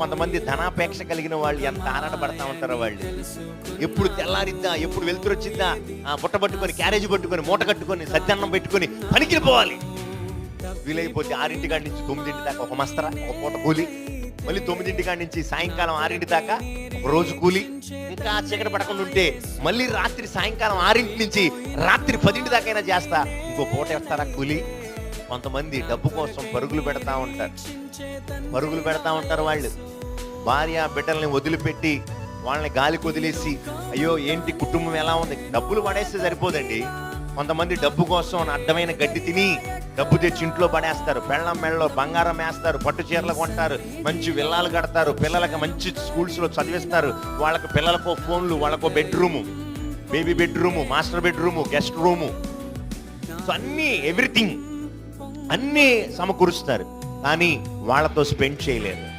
కొంతమంది ధనాపేక్ష కలిగిన వాళ్ళు ఎంత ఆనందపడతా ఉంటారో వాళ్ళు. ఎప్పుడు తెల్లారిద్దా ఎప్పుడు వెళ్తురు వచ్చిందా ఆ బుట్ట పట్టుకొని క్యారేజ్ పట్టుకొని మూట కట్టుకొని సత్యాన్నం పెట్టుకొని పనికి పోవాలి. వీలైపోతే ఆరింటి కాడి నుంచి తొమ్మిదింటి దాకా ఒక మస్తరా ఒక పూట కూలి. మళ్ళీ తొమ్మిదింటి కాడి నుంచి సాయంకాలం ఆరింటి దాకా ఒక రోజు కూలి. ఇంకా చీకటి పడకుండా ఉంటే మళ్ళీ రాత్రి సాయంకాలం ఆరింటి నుంచి రాత్రి పదింటి దాకైనా చేస్తా. ఇంకో పూట వేస్తారా కూలి? కొంతమంది డబ్బు కోసం పరుగులు పెడతా ఉంటారు. పరుగులు పెడతా ఉంటారు వాళ్ళు. భార్య బిడ్డల్ని వదిలిపెట్టి వాళ్ళని గాలికి వదిలేసి అయ్యో ఏంటి కుటుంబం ఎలా ఉంది? డబ్బులు పడేస్తే సరిపోదండి. కొంతమంది డబ్బు కోసం అడ్డమైన గడ్డి తిని డబ్బు తెచ్చి ఇంట్లో పడేస్తారు. పెళ్ళం మెళ్ళలో బంగారం వేస్తారు. పట్టు చీరలు కొంటారు. మంచి విల్లాలు కడతారు. పిల్లలకి మంచి స్కూల్స్లో చదివిస్తారు. వాళ్ళకు పిల్లలకో ఫోన్లు వాళ్ళకో bedroom. Baby bedroom master bedroom guest room. So అన్నీ ఎవ్రీథింగ్. అన్నీ సమకూరుస్తారు. కానీ వాళ్ళతో స్పెండ్ చేయలేరు.